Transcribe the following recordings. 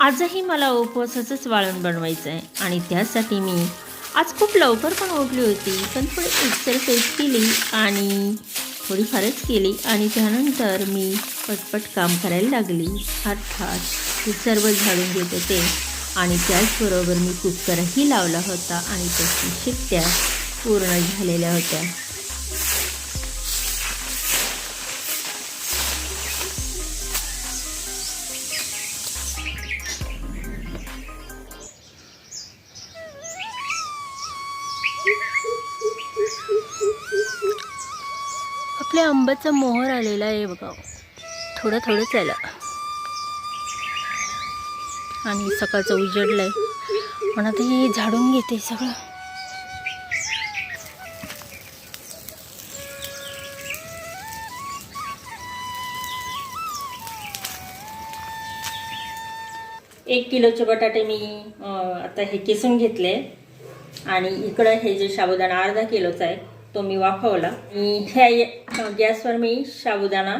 आजही मला उपवासाचंच वाळण बनवायचं आहे आणि त्यासाठी मी आज खूप लवकर पण उठली होती पण थोडी एक्सरसाइज केली आणि थोडीफारच केली आणि त्यानंतर मी पटपट काम करायला लागली. अर्थात हे सर्व झाडून घेत होते आणि त्याचबरोबर मी कुकरही लावला होता आणि त्याची शिट्ट्या पूर्ण झालेल्या होत्या. आपल्या आंब्याचा मोहर आलेला आहे बघा. थोडं थोडंच आलं. आणि सकाळचं उजडलंय. पण आता हे झाडून घेते सगळं. एक किलोचे बटाटे मी आता हे किसून घेतले. आणि इकडं हे जे साबुदाणा अर्धा किलोचा आहे तो मी वाफवला. आणि ह्या गॅसवर मी साबुदाणा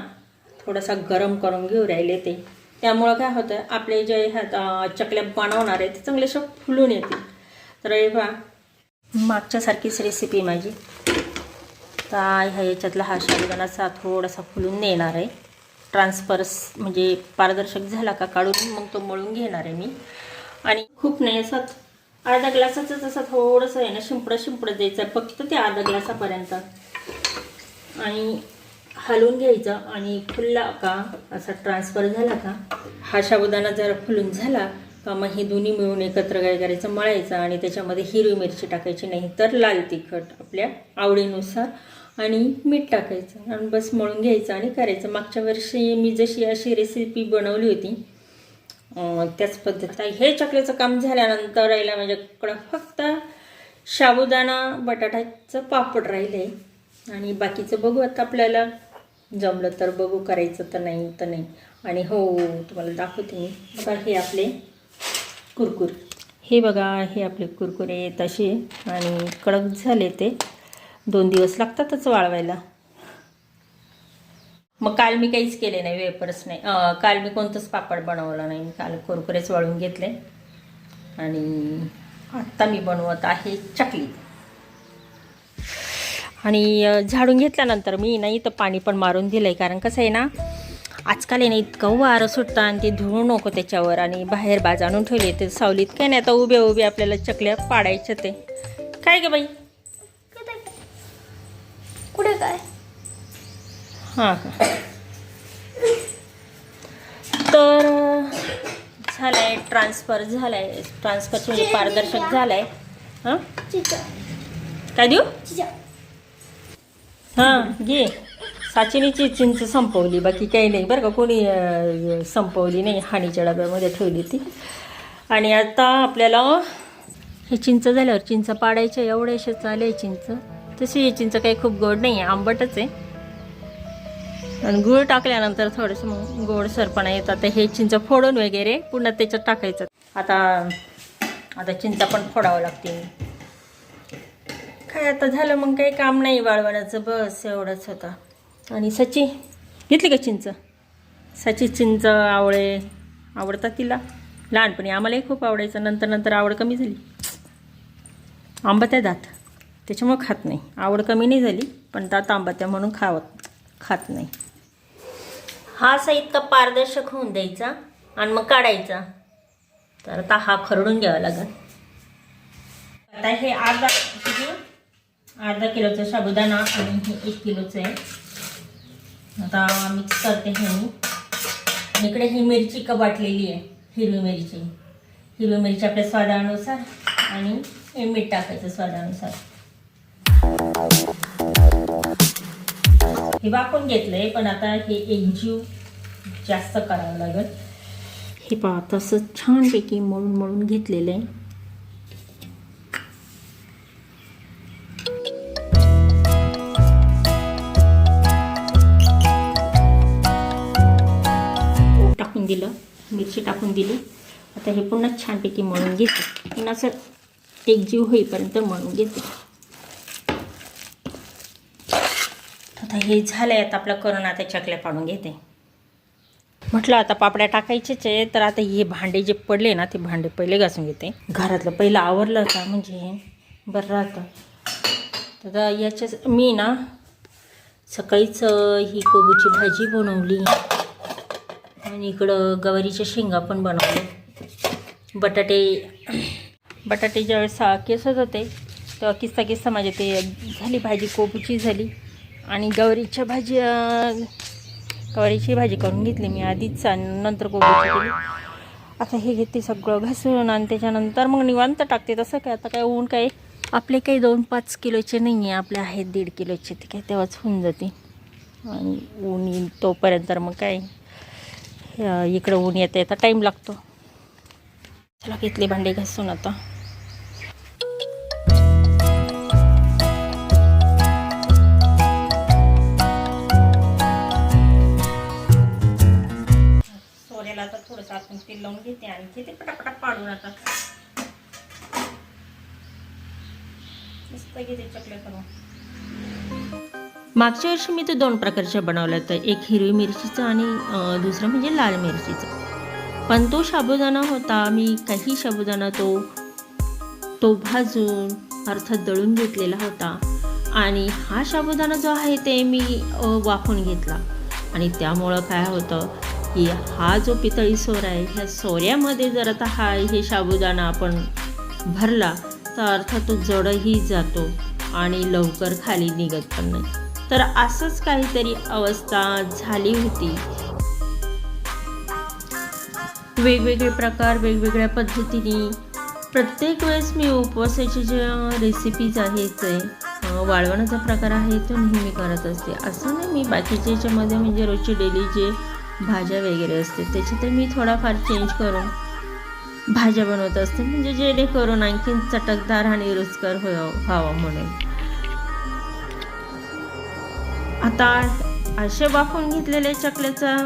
थोडासा गरम करून घेऊ राहिले ते. त्यामुळं काय होतं आपले जे ह्यात चकल्या बनवणार आहे ते चांगले फुलून येतील. तर हे बा मागच्यासारखीच रेसिपी माझी. तर ह्या याच्यातला हा साबुदाणाचा थोडासा फुलून नेणार आहे. ट्रान्सफरस म्हणजे पारदर्शक झाला का काढून मग तो मळून घेणार आहे मी. आणि खूप नाही असं अर्धा ग्लासाचंच असं थोडंसं आहे ना शिंपडं शिंपडं द्यायचं फक्त ते अर्धा ग्लासापर्यंत. आणि हलवून घ्यायचं आणि फुलला का? असा ट्रान्सफर झाला का? हा साबुदाणा जर फुलून झाला का मग हे दोन्ही मिळून एकत्र काय करायचं? मळायचं आणि त्याच्यामध्ये हिरवी मिरची टाकायची नाही तर लाल तिखट आपल्या आवडीनुसार आणि मीठ टाकायचं. आणि बस मळून घ्यायचं आणि करायचं. मागच्या वर्षी मी जशी अशी रेसिपी बनवली होती त्याच पद्धत हे चकलेचं काम झाल्यानंतर राहिलं माझ्याकडं फक्त साबुदाणा बटाट्याचं पापड राहिलं. आहे आणि बाकीचं बघू आता आपल्याला. जमलं तर बघू करायचं तर नाही तर नाही. आणि हो तुम्हाला दाखवते मी. बघा हे आपले कुरकुर. हे बघा हे आपले कुरकुरे तसे आणि कडक झाले ते. दोन दिवस लागतातच वाळवायला. मग काल मी काहीच केले नाही वेपर्स नाही. काल मी कोणतंच पापड बनवलं नाही. मी काल कुरकुरेच वाळून घेतले. आणि आत्ता मी बनवत आहे चकली. आणि झाडून घेतल्यानंतर मी नाही तर पाणी पण मारून दिलं आहे कारण कसं आहे ना आजकाल आहे ना इतकं वारं सुटतं आणि ते धुवू नको त्याच्यावर आणि बाहेर बाज आणून ठेवले ते सावलीत. काय नाही आता उभे उभे आपल्याला चकल्या पाडायच्या ते. काय ग बाई? कुठे काय? हां. तर झालं आहे ट्रान्सफर झालं आहे ट्रान्सफर म्हणजे पारदर्शक झालं आहे हां काय देऊ? हां घे. साचिनीची चिंच संपवली बाकी काही नाही. बरं का कोणी अं, संपवली नाही हानीच्या डब्यामध्ये ठेवली ती. आणि आता आपल्याला हे चिंच झाल्यावर चिंच पाडायच्या एवढ्याशा चाले चिंच. तशी ही चिंच काही खूप गोड नाही आहे आंबटच आहे. आणि गूळ टाकल्यानंतर थोडंसं मग गोड सरपणा येतात. तर हे चिंच फोडून वगैरे पुन्हा त्याच्यात टाकायचं. आता आता चिंचा पण फोडावं लागते काय आता झालं मग काही काम नाही वाळवण्याचं बस एवढंच होता. आणि सची घेतली का चिंच? सची चिंच आवळे. आवडतात तिला. लहानपणी आम्हालाही खूप आवडायचं. नंतर नंतर आवड कमी झाली. आंबत्या दात. त्याच्यामुळं खात नाही. आवड कमी नाही झाली पण दात आंबत्या म्हणून खावत खात नाही. हा साहित्य इतका पारदर्शक होऊन द्यायचा आणि मग काढायचा. तर आता हा खरडून घ्यावा लागेल. आता हे अर्धा किती अर्धा किलोचा साबुदाणा आणि हे एक किलोचं आहे. आता मिक्स करते हे मी. इकडे ही मिरची का वाटलेली आहे हिरवी मिरची. हिरवी मिरची आपल्या स्वादानुसार आणि हे मीठ टाकायचं स्वादानुसार. हे वापरून घेतलंय पण आता हे एकजीव जास्त करावं लागेल. हे पहा तसं छानपैकी मळून मळून घेतलेलं आहे. दिलं मिरची टाकून दिली. आता हे पुन्हा छानपैकी मळून घेते. पुन्हा असं एकजीव होईपर्यंत मळून घेते. आता हे झालं आहे आता आपलं करून आता चकल्या पाडून घेते. म्हटलं आता पापड्या टाकायचेच आहे तर आता हे भांडे जे पडले ना ते भांडे पहिले घासून घेते. घरातलं पहिलं आवरलं का म्हणजे बरं राहतं. तर याच्याच मी ना सकाळीच ही कोबीची भाजी बनवली. आणि इकडं गवारीच्या शेंगा पण बनवले. बटाटे बटाटे ज्यावेळेस केसत होते तेव्हा किस्ता किस्ता माझ्या ते झाली भाजी कोबीची झाली. आणि गवारीच्या भाजी गवारीची भाजी करून घेतली मी आधीच आणि नंतर कोबीची केली. आता हे घेते सगळं घासून आणि त्याच्यानंतर मग निवांत टाकते. तसं काय आता काय ऊन काय? आपले काही दोन पाच किलोचे नाही आहे आपले आहेत दीड किलोचे. ते काय तेव्हाच होऊन जाते. आणि ऊन येईल तोपर्यंत मग काय? इकडं ऊन येता येता टाईम लागतो. चला घेतले भांडे घासून आता. सोऱ्याला आता थोडंसं आपण तेल लावून घेते आणखी ते पटापटा पाडून आता. मस्त घेते चकल्या करून. मागच्या वर्षी मी ते दोन प्रकारच्या बनवल्या होत्या. एक हिरवी मिरचीचं आणि दुसरं म्हणजे लाल मिरचीचं. पण तो साबुदाणा होता. मी काही साबुदाणा तो तो भाजून अर्थात दळून घेतलेला होता. आणि हा साबुदाणा जो आहे ते मी वाफून घेतला. आणि त्यामुळं काय होतं की हा जो पितळी सोर आहे ह्या सोऱ्यामध्ये जर आता हा हे साबुदाणा आपण भरला तर अर्थात तो जडही जातो आणि लवकर खाली निघत पण नाही. तर असंच काहीतरी अवस्था झाली होती. वेगवेगळे प्रकार वेगवेगळ्या पद्धतीने. प्रत्येक वेळेस मी उपवासाचे ज्या रेसिपीज आहेत ते, वाळवणाचा प्रकार आहे तो नेहमी करत असते. असं नाही मी बाकीच्या याच्यामध्ये म्हणजे रोजची डेली जे भाज्या वगैरे असते त्याच्यात मी थोडाफार चेंज करून भाज्या बनवत असते. म्हणजे जेणेकरून आणखीन चटकदार आणि रुचकर हो व्हावं म्हणून. आता असे वाफून घेतलेले चकल्याचा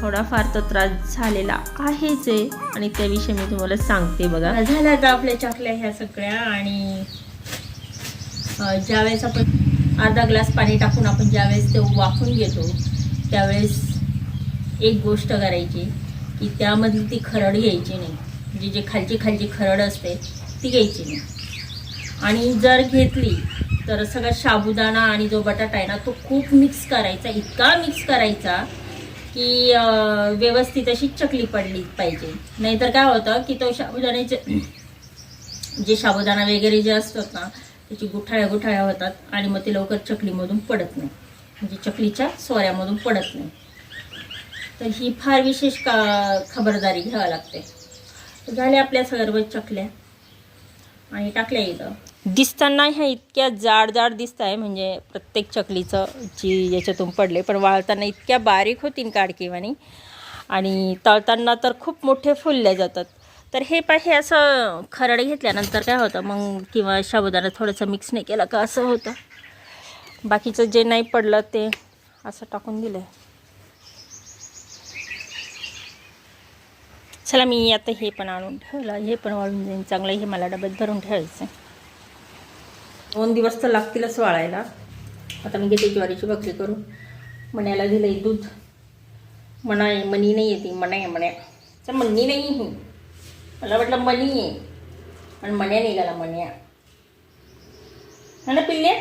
थोडाफार तर त्रास झालेला आहेच आहे. आणि त्याविषयी मी तुम्हाला सांगते बघा. झाल्या तर आपल्या चकल्या ह्या सगळ्या आणि ज्यावेळेस आपण अर्धा ग्लास पाणी टाकून आपण ज्यावेळेस ते वाफून घेतो त्यावेळेस एक गोष्ट करायची की त्यामधली ती खरड घ्यायची नाही. म्हणजे जे खालची खालची खरड असते ती घ्यायची नाही. आणि जर घेतली तर सगळा साबुदाणा आणि जो बटाटा आहे ना तो खूप मिक्स करायचा इतका मिक्स करायचा की व्यवस्थित अशी चकली पडली पाहिजे. नाहीतर काय होतं की तो साबुदाण्याचे जे साबुदाणा वगैरे जे असतात ना त्याची गुठाळ्या गुठाळ्या होतात आणि मग ते लवकर चकलीमधून पडत नाही. म्हणजे चकलीच्या सोऱ्यामधून पडत नाही. तर ही फार विशेष का खबरदारी घ्यावी लागते. झाल्या आपल्या सर्व चकल्या. आणि टाकल्या इथं. दिसताना ह्या इतक्या जाड जाड दिसत आहे म्हणजे प्रत्येक चकलीचं जी याच्यातून पडले पण वाळताना इतक्या बारीक होतीन काडकीवानी आणि तळताना तर खूप मोठे फुलले जातात. तर हे पाय हे असं खरड घेतल्यानंतर काय होतं? मग किंवा साबुदाणा थोडंसं मिक्स नाही केलं का? असं होतं. बाकीचं जे नाही पडलं ते असं टाकून दिलं चला मी आता हे पण आणून ठेवलं. हे पण वाळून जाईन. चांगलं हे मला डब्यात भरून ठेवायचं दोन दिवस तर लागतीलच वाळायला. आता मी घेते ज्वारीची भाकरी करून. मण्याला दिलंय दूध. म्हणा आहे मनी नाही येते म्हणा आहे म्हण्या तर मनी नाही ही मला वाटलं मनी आहे. आणि मण्या निघाला मण्या. हा ना पिल्ल्या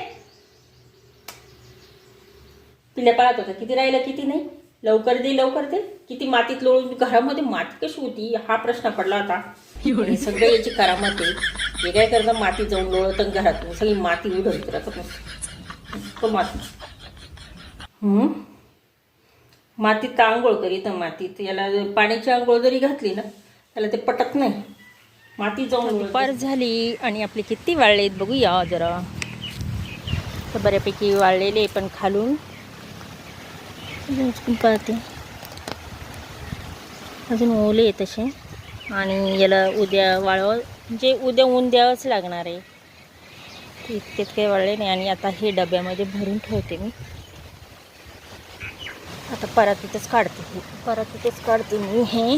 पिल्ल्या पाळत होता. किती राहिलं किती नाही? लवकर दे लवकर दे. किती मातीत लोळून घरामध्ये माती कशी होती हा प्रश्न पडला होता. सगळं याची करामत आहे हे काय करतं माती जाऊन लोळत घरात सगळी माती उडवत तो माती? मातीत आंघोळ करीत मातीत. याला पाण्याची आंघोळ जरी घातली ना त्याला ते पटत नाही. माती जाऊन दुपार झाली आणि आपले किती वाळले बघूया जरा. तर बऱ्यापैकी वाळलेले पण खालून. पाहते अजून ओले आहे तसे. आणि याला उद्या वाळव म्हणजे उद्या ऊन द्यावंच लागणार आहे. इतकेच काही वाळले नाही. आणि आता हे डब्यामध्ये भरून ठेवते मी. आता परातीतच काढते. हे परातीतच काढते मी हे.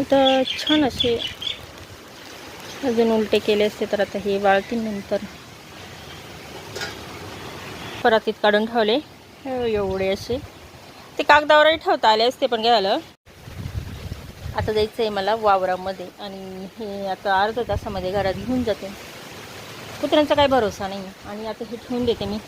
आता छान असे अजून उलटे केले असते तर आता हे वाळतील नंतर. परातीत काढून ठेवले. एवढे असे. ते कागदावरही ठेवता आले असते पण घ्यायला. आता जायचं आहे मला वावरामध्ये आणि हे आता अर्ध्या तासामध्ये घरात घेऊन जाते. कुत्र्यांचा काही भरोसा नाही. आणि आता हे ठेवून देते मी.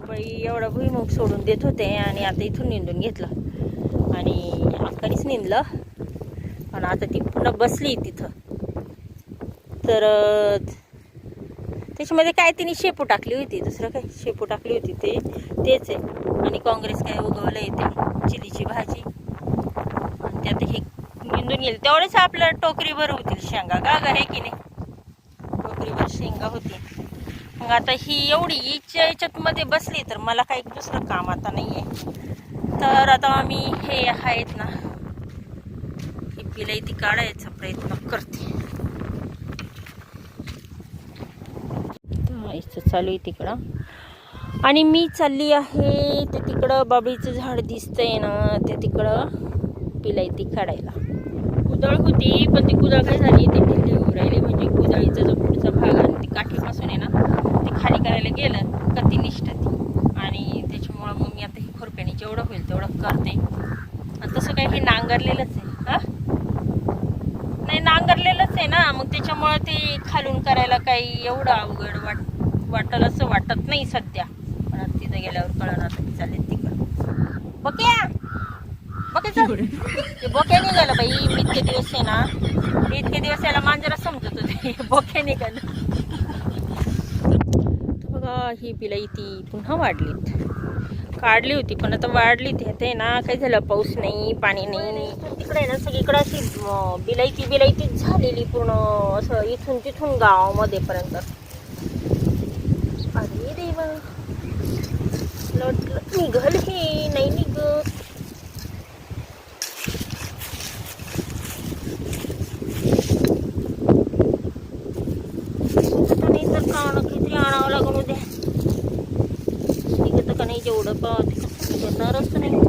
बाई एवढा भुईमुग सोडून देत होते आणि आता इथून निंदून घेतलं. आणि अक्कानीच निंदलं. पण आता ती पुन्हा बसली तिथं. तर त्याच्यामध्ये काय तिने शेपू टाकली होती दुसरं काय? शेपू टाकली होती ते. तेच आहे. आणि काँग्रेस काय उगवलं येते चिलीची भाजी. आणि त्यात हे निंदून येईल तेवढेच आपलं टोकरीभर होतील शेंगा. का गा आहे की नाही? टोकरीभर शेंगा होती. मग आता ही एवढी हिच्या याच्यात मध्ये बसली तर मला काही दुसरं काम आता नाही आहे तर आता आम्ही हे आहेत ना तिला पिलाई काढायचा प्रयत्न करते. चालू आहे तिकडं. आणि मी चालली आहे ते तिकडं बाबळीचं झाड दिसतंय ना ते तिकडं पिलायती काढायला. कुदळ होती पण ती कुदळ काय झाली? ती ढिल्ली होऊ राहिली. म्हणजे कुदळीचा जो पुढचा भाग आणि ती काठीपासून आहे ना ते खाली करायला गेलं का ती निष्ठती आणि त्याच्यामुळं मग मी आता ही खुरप्याने जेवढं होईल तेवढं करते. आणि तसं काय हे नांगरलेलंच आहे. नाही नांगरलेलंच आहे ना मग त्याच्यामुळं ते खालून करायला काही एवढं अवघड वाट वाटल असं वाटत नाही सध्या. पण आता तिथं गेल्यावर कळण आता की चालेल तिकडं बक्या! बके चल. ते बोक्या निघालं बाई मी इतके दिवस आहे ना मी इतके दिवस याला मांजरा समजत होते. बोक्या निघालं. बघा ही बिलाई ती पुन्हा वाढलीत. काढली होती पण आता वाढली ती ना काही झालं पाऊस नाही पाणी नाही. इकडे ना सगळीकडे अशी बिलायती बिलायतीच झालेली पूर्ण असं इथून तिथून गावामध्ये पर्यंत. अरे देवा. लट लट निघल हे नाही निघत. नाही तर आणावं लागून उद्या. निघत का नाही जेवढं पण करणारच नाही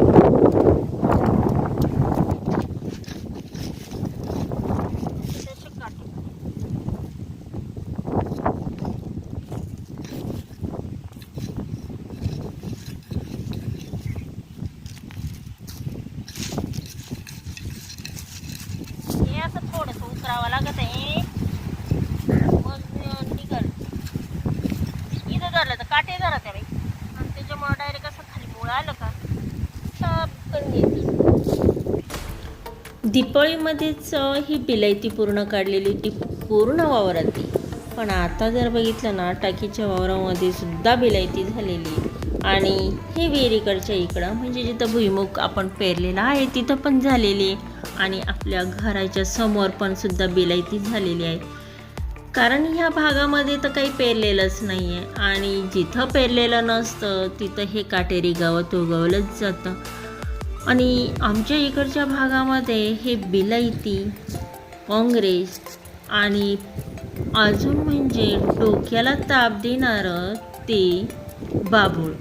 त्याचे काटे. हे असं थोडंसं उतरावं लागत आहे. मग निघल. इथं धरलं तर काटे धरत आहे बाई. आणि त्याच्यामुळं डायरेक्ट असं खाली मुळं आलं का? साफ करून घ्यायची दिपाळीमध्येच ही बिलायती पूर्ण काढलेली ती पूर्ण वावराती पण आता जर बघितलं ना टाकीच्या वावरामध्ये सुद्धा बिलायती झालेली. आणि हे विहिरीकडच्या इकडं म्हणजे जिथं भुईमुग आपण पेरलेला आहे तिथं पण झालेली. आणि आपल्या घराच्या समोर पण सुद्धा बिलायती झालेली आहे. कारण ह्या भागामध्ये तर काही पेरलेलंच नाही आहे आणि जिथं पेरलेलं नसतं तिथं हे काटेरी गावात उगवलंच जातं. आणि आमच्या इकडच्या भागामध्ये हे बिलायती काँग्रेस आणि अजून म्हणजे डोक्याला ताप देणारं ते बाभूळ.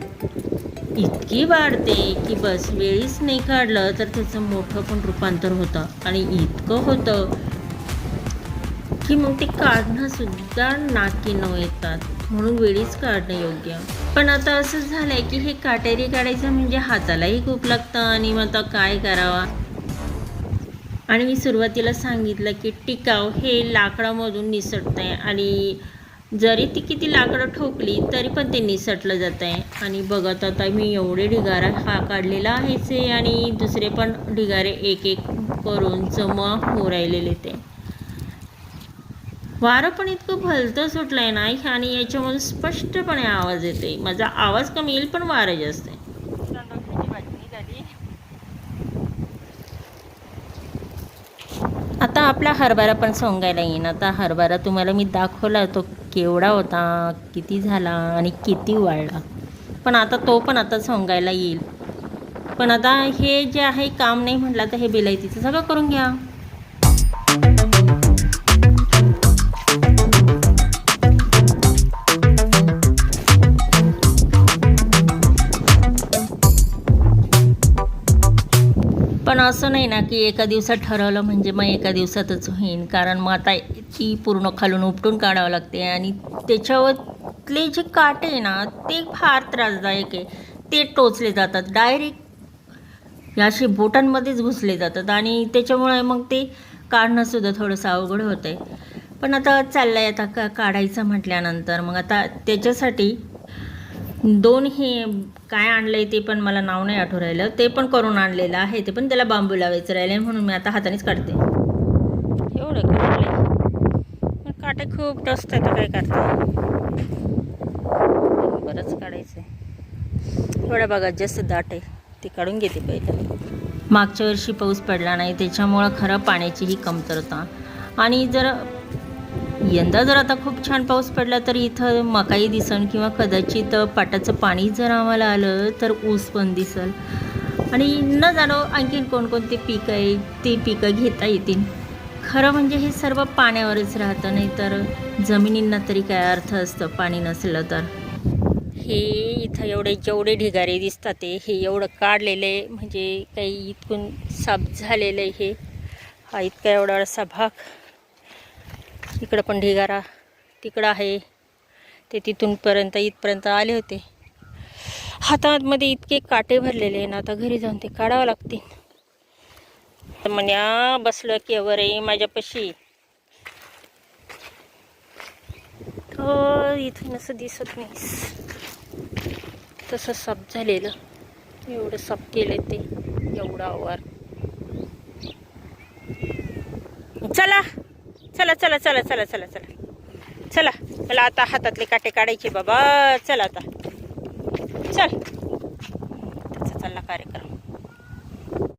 इतकी वाढते की बस वेळीच नाही काढलं तर त्याचं मोठं पण रूपांतर होतं आणि इतकं होतं की मग ते काढणं सुद्धा नाकी न येतात. म्हणून वेळीच काढणं योग्य. पण आता असं झालंय की हे काटेरी काढायचं म्हणजे हातालाही खूप लागतं आणि मग आता काय करावा? आणि मी सुरुवातीला सांगितलं की टिकाव हे लाकडामधून निसटत आहे आणि जरी ती किती लाकडं ठोकली तरी पण ते निसटलं जात आहे. आणि बघत आता मी एवढे ढिगारा हा काढलेला आहेच आहे आणि दुसरे पण ढिगारे एक एक करून जमा हो राहिलेले ते. वारं पण इतकं भलतं सुटलं आहे ना आणि याच्यामधून स्पष्टपणे आवाज येते माझा आवाज कमी येईल पण वारं जास्त आहे आता आपला हरभरा पण सोंगायला येईन. आता हरभरा तुम्हाला मी दाखवला तो केवढा होता किती झाला आणि किती वाढला. पण आता तो पण आता सोंगायला येईल. पण आता हे जे आहे काम नाही म्हटलं तर हे बिलायतीचं सगळं करून घ्या. पण असं नाही ना की एका दिवसात ठरवलं म्हणजे मग एका दिवसातच होईन. कारण मग आता ती पूर्ण खालून उपटून काढावं लागते. आणि त्याच्यावरले जे काटे आहे ना ते फार त्रासदायक आहे. ते टोचले जातात. डायरेक्ट असे बोटांमध्येच घुसले जातात. आणि त्याच्यामुळे मग ते काढणंसुद्धा थोडंसं अवघड होतं आहे पण आता चाललं आहे आता का काढायचं म्हटल्यानंतर मग आता त्याच्यासाठी दोन हे काय आणलंय ते पण मला नाव नाही आठवू राहिलं. ते पण करून आणलेलं आहे. ते पण त्याला बांबू लावायचं राहिलं म्हणून मी आता हातानेच काढते. एवढं काढलंय काटे खूप टसत आहे तर काय करते? बरंच काढायचं आहे एवढं बघा जास्त दाट आहे. ते काढून घेते पहिलं. मागच्या वर्षी पाऊस पडला नाही त्याच्यामुळं खरं पाण्याचीही कमतरता. आणि जर यंदा जर आता खूप छान पाऊस पडला तर इथं मकाई दिसन किंवा कदाचित पाटाचं पाणी जर आम्हाला आलं तर ऊस पण दिसल. आणि न जाणं आणखीन कोणकोणते पिकं आहे ते पिकं घेता येतील. खरं म्हणजे हे सर्व पाण्यावरच राहतं नाही तर जमिनींना तरी काय अर्थ असतं पाणी नसलं तर. हे इथं एवढे जेवढे ढिगारे दिसतात ते हे एवढं काढलेलं आहे म्हणजे काही इतकून साफ झालेलं आहे हे. हा इतका एवढा असा भाग. इकडं पण ढिगारा तिकडं आहे. ते तिथूनपर्यंत इथपर्यंत आले होते. हातामध्ये इतके काटे भरलेले आहे ना आता घरी जाऊन ते काढावं लागतील. तर म्हण्या बसलं केवर आहे माझ्यापाशी. तर इथून असं दिसत नाही तसं साफ झालेलं. एवढं साफ केलं ते एवढा वर चला. चला चला चला चला चला चला. चला मला आता हातातले काटे काढायचे बाबा. चला आता. चल. त्याचा चालला कार्यक्रम.